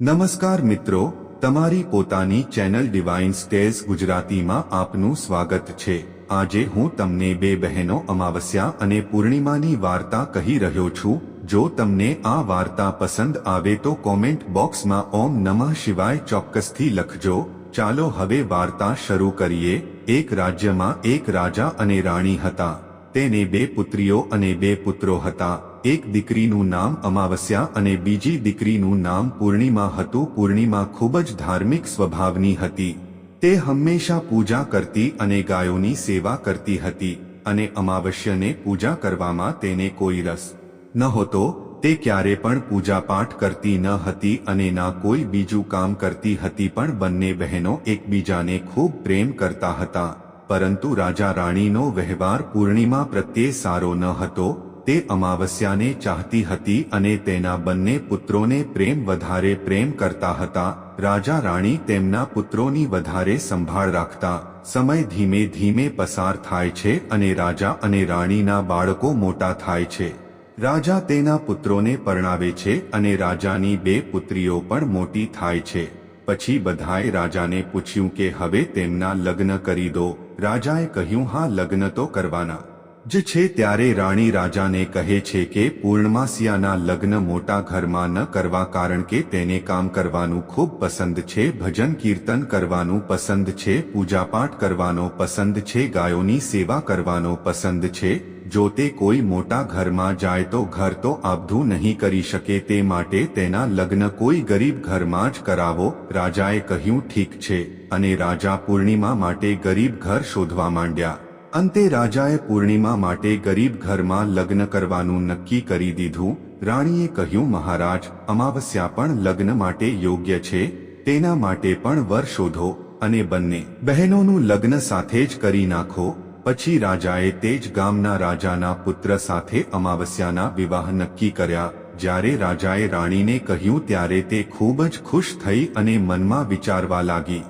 નમસ્કાર મિત્રો, તમારી પોતાની ચેનલ ડિવાઇન સ્ટેઝ ગુજરાતીમાં આપનું સ્વાગત છે. આજે હું તમને બે બહેનો અમાવસ્યા અને પૂર્ણિમાની વાર્તા કહી રહ્યો છું. જો તમને આ વાર્તા પસંદ આવે તો કોમેન્ટ બોક્સમાં ઓમ નમઃ શિવાય ચોક્કસથી લખજો. ચાલો હવે વાર્તા શરૂ કરીએ. એક રાજ્યમાં એક રાજા અને રાણી હતા. તેને બે પુત્રીઓ અને બે પુત્રો હતા. એક દીકરીનું નામ અમાવસ્યા અને બીજી દીકરીનું નામ પૂર્ણિમા હતું. પૂર્ણિમા ખૂબ જ ધાર્મિક સ્વભાવની હતી. તે હંમેશા પૂજા કરતી અને ગાયોની સેવા કરતી હતી અને અમાવસ્યાને પૂજા કરવામાં તેને કોઈ રસ નહોતો. તે ક્યારે પણ પૂજાપાઠ કરતી ન હતી અને ના કોઈ બીજું કામ કરતી હતી, પણ બંને બહેનો એકબીજાને ખૂબ પ્રેમ કરતા હતા. પરંતુ રાજા રાણીનો વ્યવહાર પૂર્ણિમા પ્રત્યે સારો ન હતો. તે અમાવસ્યાને ચાહતી હતી અને તેના બંને પુત્રોને પ્રેમ વધારે પ્રેમ કરતા હતા. રાજા રાણી તેમના પુત્રોની વધારે સંભાળ રાખતા, સમય ધીમે ધીમે પસાર થાય છે અને રાજા અને રાણીના બાળકો મોટા થાય છે. રાજા તેના પુત્રોને પરણાવે છે અને રાજાની બે પુત્રીઓ પણ મોટી થાય છે. પછી બધાએ રાજાને પૂછ્યું કે હવે તેમના લગ્ન કરી દો. રાજાએ કહ્યું, હા, લગ્ન તો કરવાના. જ છે ત્યારે રાણી રાજાને કહે છે કે પૂર્ણમાસિયાના લગ્ન મોટા ઘરમાં ન કરવા કારણ કે તેને કામ કરવાનું ખૂબ પસંદ છે, ભજન કીર્તન કરવાનું પસંદ છે, પૂજાપાઠ કરવાનો પસંદ છે, ગાયોની સેવા કરવાનો પસંદ છે. જો તે કોઈ મોટા ઘરમાં જાય તો ઘર તો આબધું નહીં કરી શકે તે માટે તેના લગ્ન કોઈ ગરીબ ઘરમાં જ કરાવો. રાજાએ કહ્યું, ઠીક છે. અને રાજા પૂર્ણિમા માટે ગરીબ ઘર શોધવા માંડ્યા. અંતે રાજાએ પૂર્ણિમા માટે ગરીબ ઘરમાં લગ્ન કરવાનું નક્કી કરી દીધું. રાણીએ કહ્યું, મહારાજ, અમાવસ્યા પણ લગ્ન માટે યોગ્ય છે. તેના માટે પણ વર શોધો અને બંને બહેનોનું લગ્ન સાથે જ કરી નાખો. પછી રાજાએ તે જ ગામના રાજાના પુત્ર સાથે અમાવસ્યાના વિવાહ નક્કી કર્યા. જ્યારે રાજાએ રાણીને કહ્યું, ત્યારે તે ખૂબ જ ખુશ થઈ અને મનમાં વિચારવા લાગી.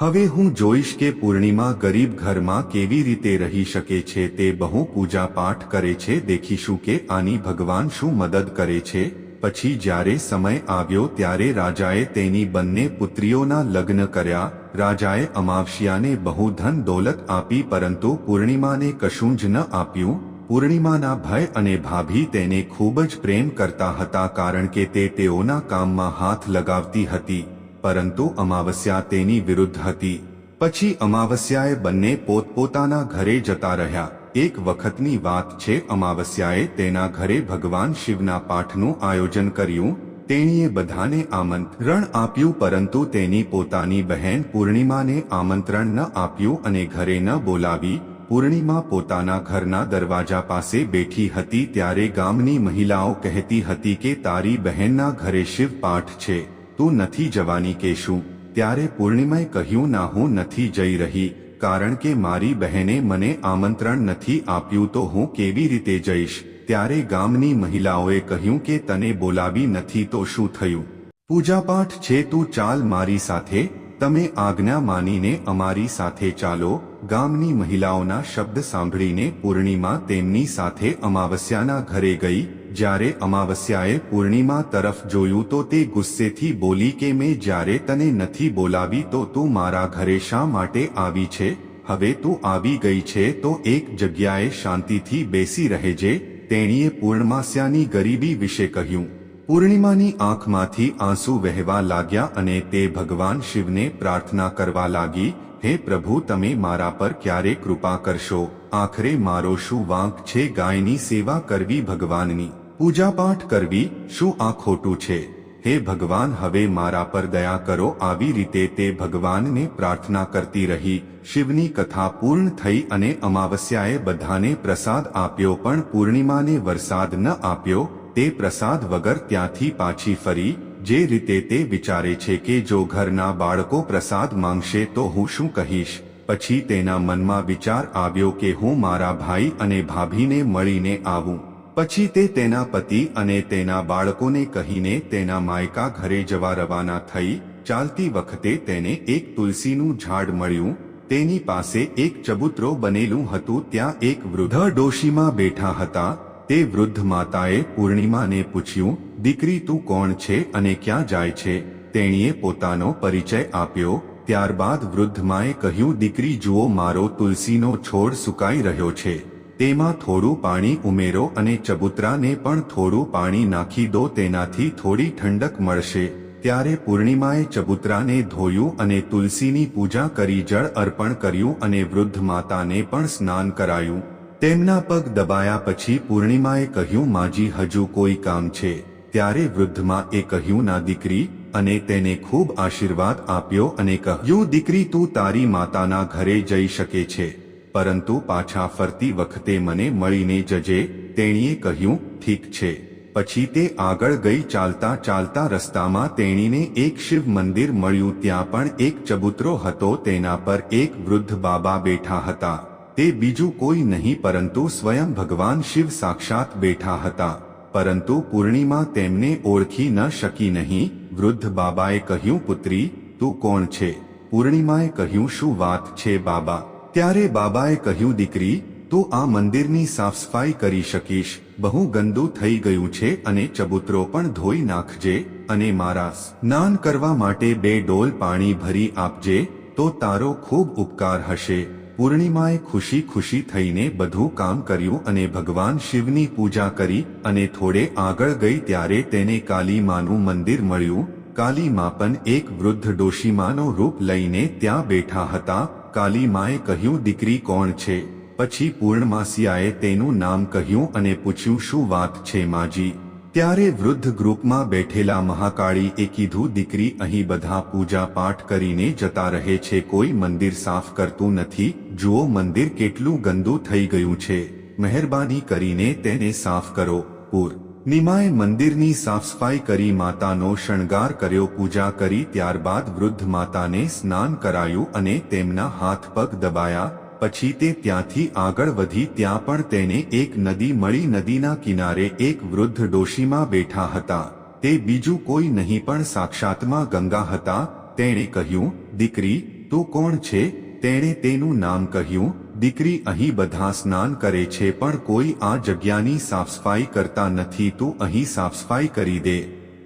હવે હું જોઈશ કે પૂર્ણિમા ગરીબ ઘરમાં કેવી રીતે રહી શકે છે તે બહુ પૂજા પાઠ કરે છે, દેખીશું કે આની ભગવાન શું મદદ કરે છે. પછી જ્યારે સમય આવ્યો ત્યારે રાજાએ તેની બંને પુત્રીઓના લગ્ન કર્યા. રાજાએ અમાવશિયાને બહુ ધન દોલત આપી પરંતુ પૂર્ણિમાને કશું જ ન આપ્યું. પૂર્ણિમાના ભય અને ભાભી તેને ખૂબ જ પ્રેમ કરતા હતા કારણ કે તે તેઓના કામમાં હાથ લગાવતી હતી. પરંતુ અમાવસ્યા તેની વિરુદ્ધ હતી. પછી અમાવસ્યાએ બંને પોતપોતાના ઘરે જતા રહ્યા. એક વખતની વાત છે, અમાવસ્યાએ તેના ઘરે ભગવાન શિવના પાઠનું આયોજન કર્યું. તેણીએ બધાને આમંત્રણ આપ્યું, પરંતુ તેની પોતાની બહેન પૂર્ણિમાને આમંત્રણ ન આપ્યું અને ઘરે ન બોલાવી. પૂર્ણિમા પોતાના ઘરના દરવાજા પાસે બેઠી હતી, ત્યારે ગામની મહિલાઓ કહેતી હતી કે તારી બહેનના ઘરે શિવ પાઠ છે. તું નથી જવાની કે શું? ત્યારે પૂર્ણિમાએ કહ્યું, ના, હું નથી જઈ રહી, કારણ કે મારી બહેને મને આમંત્રણ નથી આપ્યું, તો હું કેવી રીતે જઈશ? ત્યારે ગામની મહિલાઓએ કહ્યું કે, તને બોલાવી નથી, તો શું થયું? પૂજાપાઠ છે, તું ચાલ મારી સાથે, તમે આજ્ઞા માનીને અમારી સાથે ચાલો. ગામની મહિલાઓના શબ્દ સાંભળીને પૂર્ણિમા તેમની સાથે અમાવસ્યાના ઘરે ગઈ જ્યારે અમાવસ્યાએ પૂર્ણિમા તરફ જોયું તો તે ગુસ્સેથી બોલી કે મેં જ્યારે તને નથી બોલાવી તો તું મારા ઘરે શા માટે આવી છે? હવે તું આવી ગઈ છે તો એક જગ્યાએ શાંતિથી બેસી રહેજે તેણીએ પૂર્ણમાસ્યાની ગરીબી વિશે કહ્યું. પૂર્ણિમાની આંખમાંથી આંસુ વહેવા લાગ્યા અને તે ભગવાન શિવને પ્રાર્થના કરવા લાગી, હે પ્રભુ, તમે મારા પર ક્યારે કૃપા કરશો? આખરે મારો શું વાંક છે? ગાયની સેવા કરવી ભગવાનની. પૂજાપાઠ કરવી શું આ ખોટું છે? હે ભગવાન, હવે મારા પર દયા કરો. આવી રીતે તે ભગવાનને પ્રાર્થના કરતી રહી. શિવની કથા પૂર્ણ થઈ અને અમાવસ્યાએ બધાને પ્રસાદ આપ્યો, પણ પૂર્ણિમાને વરસાદ ન આપ્યો. તે પ્રસાદ વગર ત્યાંથી પાછી ફરી. જે રીતે તે વિચારે છે કે જો ઘરના બાળકો પ્રસાદ માંગશે તો હું શું કહીશ? પછી તેના મનમાં વિચાર આવ્યો કે હું મારા ભાઈ અને ભાભીને મળીને આવું. પછી તે તેના પતિ અને તેના બાળકોને કહીને તેના માયકા ઘરે જવા રવાના થઈ, ચાલતી વખતે તેને એક તુલસીનું ઝાડ મળ્યું, તેની પાસે એક ચબૂતરો બનેલું હતું, ત્યાં એક વૃદ્ધ ડોશીમાં બેઠા હતા, તે વૃદ્ધ માતાએ પૂર્ણિમાને પૂછ્યું, દીકરી તું કોણ છે અને ક્યાં જાય છે? તેણીએ પોતાનો પરિચય આપ્યો, ત્યારબાદ વૃદ્ધ માએ કહ્યું, દીકરી જુઓ, મારો તુલસીનો છોડ સુકાઈ રહ્યો છે. તેમાં થોડું પાણી ઉમેરો અને ચબુતરાને પણ થોડું પાણી નાખી દો, તેનાથી થોડી ઠંડક મળશે. ત્યારે પૂર્ણિમાએ ચબુતરાને ધોયું અને તુલસીની પૂજા કરી જળ અર્પણ કર્યું અને વૃદ્ધ માતાને પણ સ્નાન કરાયું. તેમના પગ દબાયા પછી પૂર્ણિમાએ કહ્યું, માજી, હજુ કોઈ કામ છે. ત્યારે વૃદ્ધમાં એ કહ્યું, ના દીકરી. અને તેને ખૂબ આશીર્વાદ આપ્યો અને કહ્યું, દીકરી, તું તારી માતાના ઘરે જઈ શકે છે. પરંતુ પાછા ફરતી વખતે મને મળીને જજે, તેણીએ કહ્યું, ઠીક છે. પછી તે આગળ ગઈ ચાલતા ચાલતા રસ્તામાં તેણીને એક શિવ મંદિર મળ્યું, ત્યાં પણ એક ચબૂતરો હતો, તેના પર એક વૃદ્ધ બાબા બેઠા હતા. તે બીજું કોઈ નહીં, પરંતુ સ્વયં ભગવાન શિવ સાક્ષાત બેઠા હતા. પરંતુ પૂર્ણિમા તેમને ઓળખી ન શકી નહીં. વૃદ્ધ બાબાએ કહ્યું, પુત્રી, તું કોણ છે? પૂર્ણિમાએ કહ્યું, શું વાત છે બાબા? ત્યારે બાબાએ કહ્યું, દીકરી, તો આ મંદિરની સાફ સફાઈ કરી શકીશ. બહુ ગંદુ થઈ ગયું છે અને ચબૂતરો પણ ધોઈ નાખજે અને મારા સ્નાન કરવા માટે બે ડોલ પાણી ભરી આપજે, તો તારો ખૂબ ઉપકાર હશે. પૂર્ણિમાએ ખુશી ખુશી થઈને બધું કામ કર્યું અને ભગવાન શિવની પૂજા કરી અને થોડે આગળ ગઈ ત્યારે તેને કાલી માનું મંદિર મળ્યું. કાલી મા પણ એક વૃદ્ધ ડોશીમાનો રૂપ લઈને ત્યાં બેઠા હતા. કાલી માએ કહ્યું, દીકરી કોણ છે? પછી પૂર્ણમાસિયાએ તેનું નામ કહ્યું અને પૂછ્યું, શું વાત છે માજી? ત્યારે વૃદ્ધ ગ્રુપમાં બેઠેલા મહાકાળીએ કીધું, દીકરી અહીં બધા પૂજા પાઠ કરીને જતા રહે છે, કોઈ મંદિર સાફ કરતું નથી. જુઓ, મંદિર કેટલું ગંદુ થઈ ગયું છે. મહેરબાની કરીને તેને સાફ કરો, પૂર. નિમાએ મંદિરની સાફ સફાઈ કરી માતાનો શણગાર કર્યો, પૂજા કરી, ત્યારબાદ વૃદ્ધ માતાને સ્નાન કરાયું અને તેમના હાથ પગ દબાયા. પછી તે ત્યાંથી આગળ વધી, ત્યાં પણ તેને એક નદી મળી, નદીના કિનારે એક વૃદ્ધ ડોશીમાં બેઠા હતા. તે બીજું કોઈ નહીં પણ સાક્ષાત્માં ગંગા હતા. તેણે કહ્યું, દીકરી, તું કોણ છે? તેણે તેનું નામ કહ્યું દીકરી અહીં બધા સ્નાન કરે છે, પણ કોઈ આ જગ્યાની સાફસફાઈ કરતા નથી, તું અહીં સાફસફાઈ કરી દે.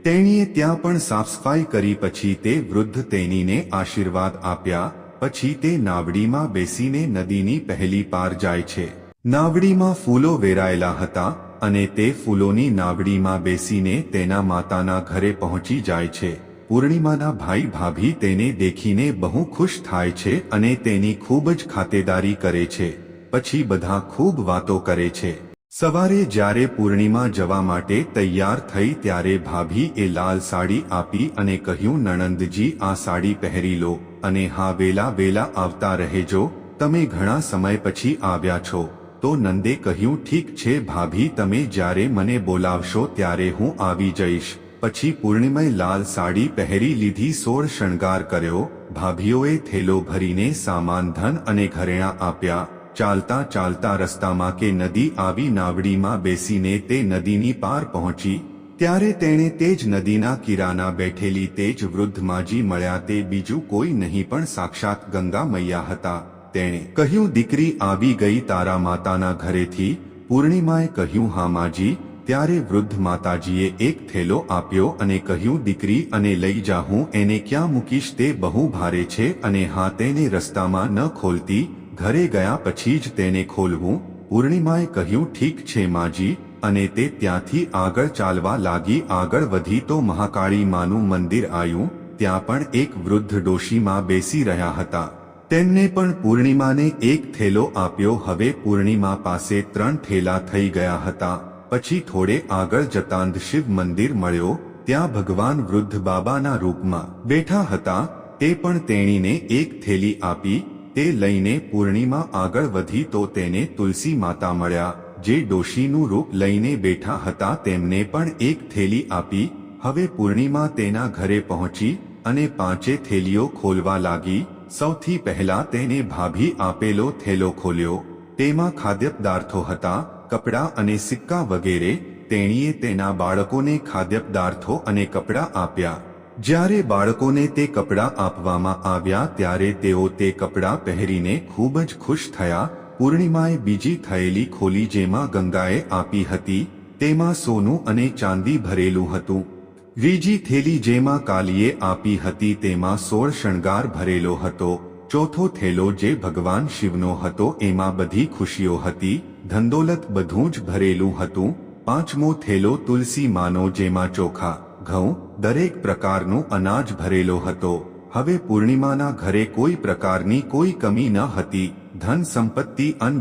તેણીએ ત્યાં પણ સાફસફાઈ કરી, પછી તે વૃદ્ધ તેણીને આશીર્વાદ આપ્યા, પછી તે નાવડીમાં બેસીને નદીની પહેલી પાર જાય છે. નાવડીમાં ફૂલો વેરાયેલા હતા, અને તે ફૂલોની નાવડીમાં બેસીને તેના માતાના ઘરે પહોંચી જાય છે. પૂર્ણિમાના ભાઈ ભાભી તેને દેખીને બહુ ખુશ થાય છે અને તેની ખૂબ જ ખાતેદારી કરે છે. પછી બધા ખૂબ વાતો કરે છે. સવારે જ્યારે પૂર્ણિમા જવા માટે તૈયાર થઈ ત્યારે ભાભી એ લાલ સાડી આપી અને કહ્યું, નણંદજી, આ સાડી પહેરી લો અને હા, વેલા વેલા આવતા રહેજો. તમે ઘણા સમય પછી આવ્યા છો. તો નંદે કહ્યું, ઠીક છે ભાભી, તમે જ્યારે મને બોલાવશો ત્યારે હું આવી જઈશ. પછી પૂર્ણિમાએ લાલ સાડી પહેરી લીધી, સોળ શણગાર કર્યો. ભાભીઓએ થેલો ભરીને સામાન, ધન અને ઘરેણા આપ્યા. ચાલતા ચાલતા રસ્તામાં કે નદી આવી નાવડીમાં બેસીને તે નદીની પાર પહોંચી. ત્યારે તેણે તે જ નદીના કિરાના બેઠેલી તે જ વૃદ્ધ માજી મળ્યા, તે બીજું કોઈ નહીં, પણ સાક્ષાત ગંગા મૈયા હતા. તેણે કહ્યું, દીકરી આવી ગઈ તારા માતાના ઘરેથી. પૂર્ણિમાએ કહ્યું, હા માજી ત્યારે વૃદ્ધ માતાજીએ એક થેલો આપ્યો અને કહ્યું, દીકરી, અને લઈ જા, હું એને ક્યાં મૂકીશ? તે બહુ ભારે છે અને હા, તેને રસ્તામાં ન ખોલતી. ઘરે ગયા પછી જ તેને ખોલવું. પૂર્ણિમાએ કહ્યું, ઠીક છે માજી. અને તે ત્યાંથી આગળ ચાલવા લાગી. આગળ વધી તો મહાકાળી માનું મંદિર આવ્યું ત્યાં પણ એક વૃદ્ધ ડોશીમાં બેસી રહ્યા હતા. તેમને પણ પૂર્ણિમાને એક થેલો આપ્યો. હવે પૂર્ણિમા પાસે ત્રણ થેલા થઈ ગયા હતા. પછી થોડે આગળ જતાંદ શિવ મંદિર મળ્યો, ત્યાં ભગવાન વૃદ્ધ બાબાના રૂપમાં બેઠા હતા, તે પણ તેણીને એક થેલી આપી, તે લઈને પૂર્ણિમા આગળ વધી તો તેને તુલસી માતા મળ્યા, જે ડોશીનું રૂપ લઈને બેઠા હતા તેમને પણ એક થેલી આપી, હવે પૂર્ણિમા તેના ઘરે પહોંચી, અને પાંચે થેલીઓ ખોલવા લાગી, સૌથી પહેલા તેને ભાભી આપેલો થેલો ખોલ્યો, તેમાં ખાદ્ય પદાર્થો હતા કપડાં અને સિક્કા વગેરે તેણીએ તેના બાળકોને ખાદ્ય પદાર્થો અને કપડાં આપ્યા. જ્યારે બાળકોને તે કપડાં આપવામાં આવ્યા ત્યારે તેઓ તે કપડાં પહેરીને ખૂબ જ ખુશ થયા. પૂર્ણિમાએ બીજી થયેલી ખોલી જેમાં ગંગાએ આપી હતી, તેમાં સોનું અને ચાંદી ભરેલું હતું. વીજી થેલી જેમાં કાલીએ આપી હતી, તેમાં સોળ શણગાર ભરેલો હતો. ચોથો થેલો જે ભગવાન શિવનો હતો, એમાં બધી ખુશીઓ હતી ધંદોલત બધું જ ભરેલું હતું. પાંચમો થેલો તુલસી માનો જેમાં ચોખા, ઘઉં, દરેક પ્રકારનું અનાજ ભરેલો હતો. હવે પૂર્ણિમાના ઘરે કોઈ પ્રકારની કોઈ કમી ન હતી. ધન સંપત્તિ અન્ન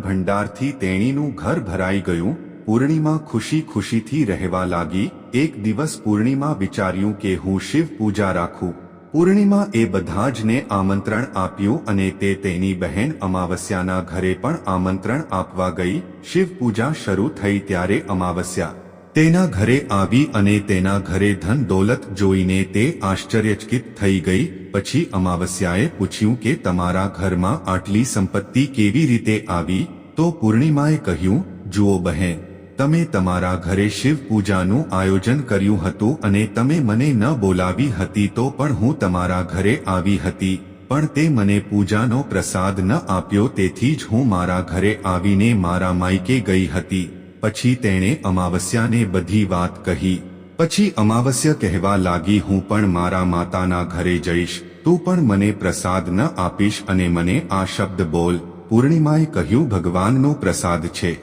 તેણીનું ઘર ભરાઈ ગયું. પૂર્ણિમા ખુશી ખુશીથી રહેવા લાગી. એક દિવસ પૂર્ણિમા વિચાર્યું કે હું શિવ પૂજા રાખું. પૂર્ણિમા એ બધા જને આમંત્રણ આપ્યું અને તે તેની બહેન અમાવસ્યાના ઘરે પણ આમંત્રણ આપવા ગઈ. શિવ પૂજા શરૂ થઈ ત્યારે અમાવસ્યા. તેના ઘરે આવી અને તેના ઘરે ધન દોલત જોઈને તે આશ્ચર્યચકિત થઈ ગઈ. પછી અમાવસ્યાએ પૂછ્યું કે તમારા ઘરમાં આટલી સંપત્તિ કેવી રીતે આવી? તો પૂર્ણિમાએ કહ્યું, જુઓ બહેન તમે તમારા ઘરે શિવ પૂજાનું આયોજન કર્યું હતું અને તમે મને ન બોલાવી હતી તો પણ હું તમારા ઘરે આવી હતી, પણ તે મને પૂજાનો પ્રસાદ ન આપ્યો તેથી જ હું મારા ઘરે આવીને મારા માયકે ગઈ હતી. પછી તેણે અમાવસ્યાને બધી વાત કહી. પછી અમાવસ્યા કહેવા લાગી, હું પણ મારા માતાના ઘરે જઈશ, તું પણ મને પ્રસાદ ન આપીશ અને મને આ શબ્દ બોલ. પૂર્ણિમાએ કહ્યું, ભગવાનનો પ્રસાદ છે.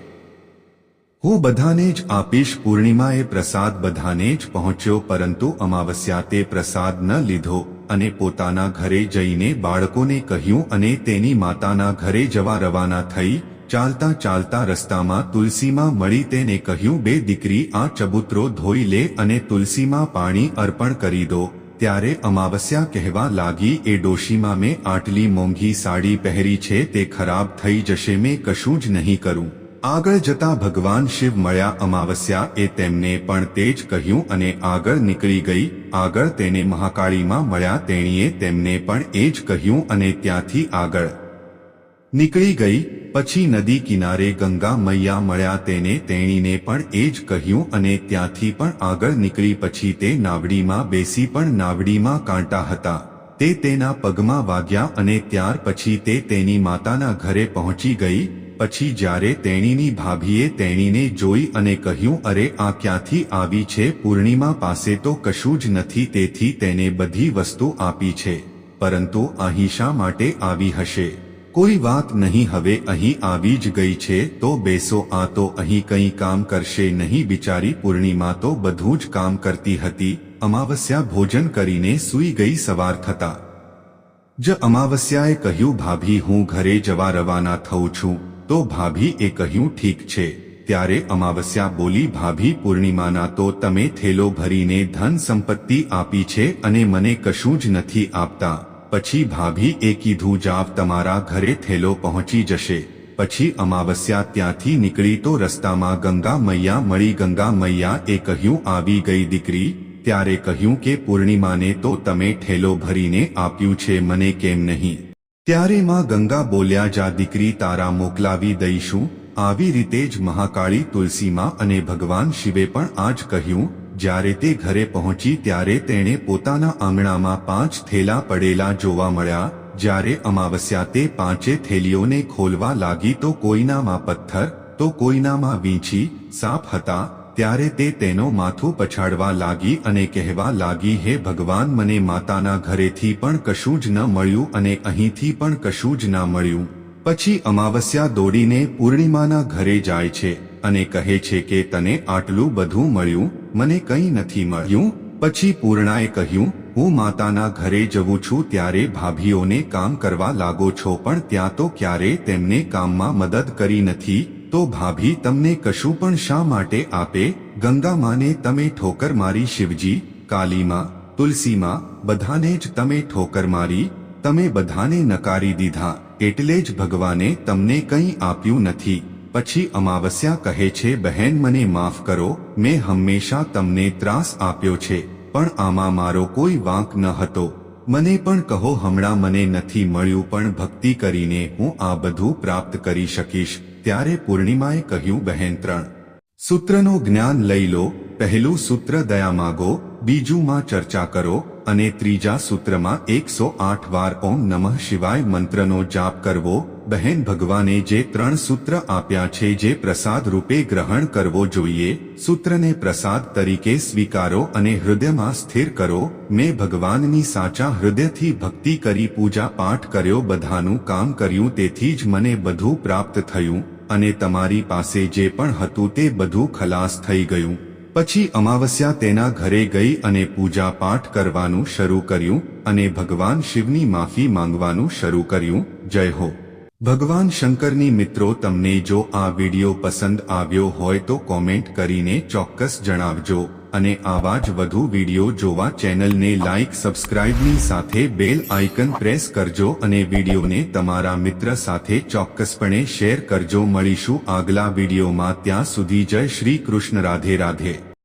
હું બધાને જ આપીશ પૂર્ણિમાએ પ્રસાદ બધાને જ પહોંચ્યો, પરંતુ અમાવસ્યા તે પ્રસાદ ન લીધો અને પોતાના ઘરે જઈને બાળકોને કહ્યું અને તેની માતાના ઘરે જવા રવાના થઈ, ચાલતા ચાલતા રસ્તામાં તુલસીમાં મળી તેને કહ્યું, બે દીકરી, આ ચબૂતરો ધોઈ લે અને તુલસીમાં પાણી અર્પણ કરી દો. ત્યારે અમાવસ્યા કહેવા લાગી, એ ડોશીમાં મેં આટલી મોંઘી સાડી પહેરી છે, તે ખરાબ થઈ જશે, મેં કશું જ નહીં કરું. આગળ જતા ભગવાન શિવ મળ્યા અમાવસ્યા એ તેમને પણ તે જ કહ્યું અને આગળ નીકળી ગઈ. આગળ તેને મહાકાળીમાં મળ્યા તેણીએ તેમને પણ એ જ કહ્યું અને ત્યાંથી આગળ નીકળી ગઈ. પછી નદી કિનારે ગંગા મૈયા મળ્યા તેને તેણીને પણ એ જ કહ્યું અને ત્યાંથી પણ આગળ નીકળી પછી તે નાવડીમાં બેસી પણ નાવડીમાં કાંટા હતા. તે તેના પગમાં વાગ્યા અને ત્યાર પછી તે તેની માતાના ઘરે પહોંચી ગઈ. પછી જ્યારે તેણીની ભાભીએ તેણીને જોઈ અને કહ્યું, અરે, આ ક્યાંથી આવી છે? પૂર્ણિમા પાસે તો કશું જ નથી, તેથી તેને બધી વસ્તુ આપી છે, પરંતુ અહીં શા માટે આવી હશે? કોઈ વાત નહીં, હવે અહીં આવી જ ગઈ છે, તો બેસો, આ તો અહીં કંઈ કામ કરશે નહીં. બિચારી પૂર્ણિમા તો બધું જ કામ કરતી હતી, અમાવસ્યા ભોજન કરીને સૂઈ ગઈ સવાર થતા. જ અમાવસ્યાએ કહ્યું, ભાભી, હું ઘરે જવા રવાના થઉં છું. તો ભાભી એ કહ્યું, ઠીક છે. ત્યારે અમાવસ્યા બોલી, ભાભી પૂર્ણિમાના તો તમે થેલો ભરીને ધન સંપત્તિ આપી છે અને મને કશું જ નથી આપતા. પછી ભાભી એ કીધું, જાવ તમારા ઘરે થેલો પહોંચી જશે. પછી અમાવસ્યા ત્યાંથી નીકળી તો રસ્તામાં ગંગા મૈયા મળી. ગંગા મૈયા એ કહ્યું, આવી ગઈ દીકરી. ત્યારે કહ્યું કે, પૂર્ણિમાને તો તમે ઠેલો ભરીને આપ્યું છે, મને કેમ નહીં? ત્યારે માં ગંગા બોલ્યા, જા દીકરી તારા મોકલાવી દઈશું. આવી રીતે જ મહાકાળી તુલસીમાં અને ભગવાન શિવે પણ આ જ કહ્યું, જ્યારે તે ઘરે પહોંચી ત્યારે તેણે પોતાના આંગણામાં પાંચ થેલા પડેલા જોવા મળ્યા. જ્યારે અમાવસ્યા તે પાંચે થેલીઓને ખોલવા લાગી તો કોઈનામાં પથ્થર, તો કોઈનામાં વીંછી, સાપ હતા. ત્યારે તે તેનો માથું પછાડવા લાગી અને કહેવા લાગી, હે ભગવાન, મને માતાના ઘરેથી પણ કશું જ ન મળ્યું અને અહીંથી પણ કશું જ ના મળ્યું. પછી અમાવસ્યા દોડીને પૂર્ણિમાના ઘરે જાય છે અને કહે છે કે, તને આટલું બધું મળ્યું, મને કંઈ નથી મળ્યું. પછી પૂર્ણાએ કહ્યું, હું માતાના ઘરે જવું છું ત્યારે ભાભીઓને કામ કરવા લાગો છો, પણ ત્યાં તો ક્યારે તેમને કામમાં મદદ કરી નથી તો ભાભી, તમને કશું પણ શા માટે આપે? ગંગા માને તમે ઠોકર મારી શિવજી, કાલીમાં, તુલસીમાં, બધાને જ તમે ઠોકર મારી, તમે બધાને નકારી દીધા, એટલે જ ભગવાને તમને કંઈ આપ્યું નથી. પછી અમાવસ્યા કહે છે, બહેન, મને માફ કરો, મેં હંમેશા તમને ત્રાસ આપ્યો છે, પણ આમાં મારો કોઈ વાંક ન હતો. મને પણ કહો, હમણાં મને નથી મળ્યું, પણ ભક્તિ કરીને હું આ બધું પ્રાપ્ત કરી શકીશ. ત્યારે પૂર્ણિમાએ કહ્યું, બહેન ત્રણ, સૂત્રનો જ્ઞાન લઈ લો. પહેલું સૂત્ર દયા માગો બીજુંમાં ચર્ચા કરો, અને ત્રીજા સૂત્રમાં એકસો આઠ વાર ઓમ નમઃ શિવાય મંત્રનો જાપ કરવો. બહેન ભગવાને જે ત્રણ સૂત્ર આપ્યા છે, જે પ્રસાદ રૂપે ગ્રહણ કરવો જોઈએ, સૂત્રને પ્રસાદ તરીકે સ્વીકારો અને હૃદયમાં સ્થિર કરો. મેં ભગવાનની સાચા હૃદયથી ભક્તિ કરી પૂજા પાઠ કર્યો, બધાનું કામ કર્યું, તેથી જ મને બધું પ્રાપ્ત થયું. અને તમારી પાસે જે પણ હતું તે બધું ખલાસ થઈ ગયું. પછી અમાવસ્યા તેના ઘરે ગઈ અને પૂજા પાઠ કરવાનું શરૂ કર્યું અને ભગવાન શિવની માફી માંગવાનું શરૂ કર્યું. જય હો. ભગવાન શંકરની મિત્રો, તમને જો આ વિડિયો પસંદ આવ્યો હોય તો કોમેન્ટ કરીને ચોક્કસ જણાવજો. અને આવા જ વધુ વિડિયો જોવા ચેનલને લાઇક સબસ્ક્રાઇબની સાથે બેલ આઇકન પ્રેસ કરજો અને વિડિયોને તમારા મિત્ર સાથે ચોક્કસપણે શેર કરજો. મળીશું આગલા વિડિયોમાં. ત્યાં સુધી જય શ્રી કૃષ્ણ. રાધે રાધે.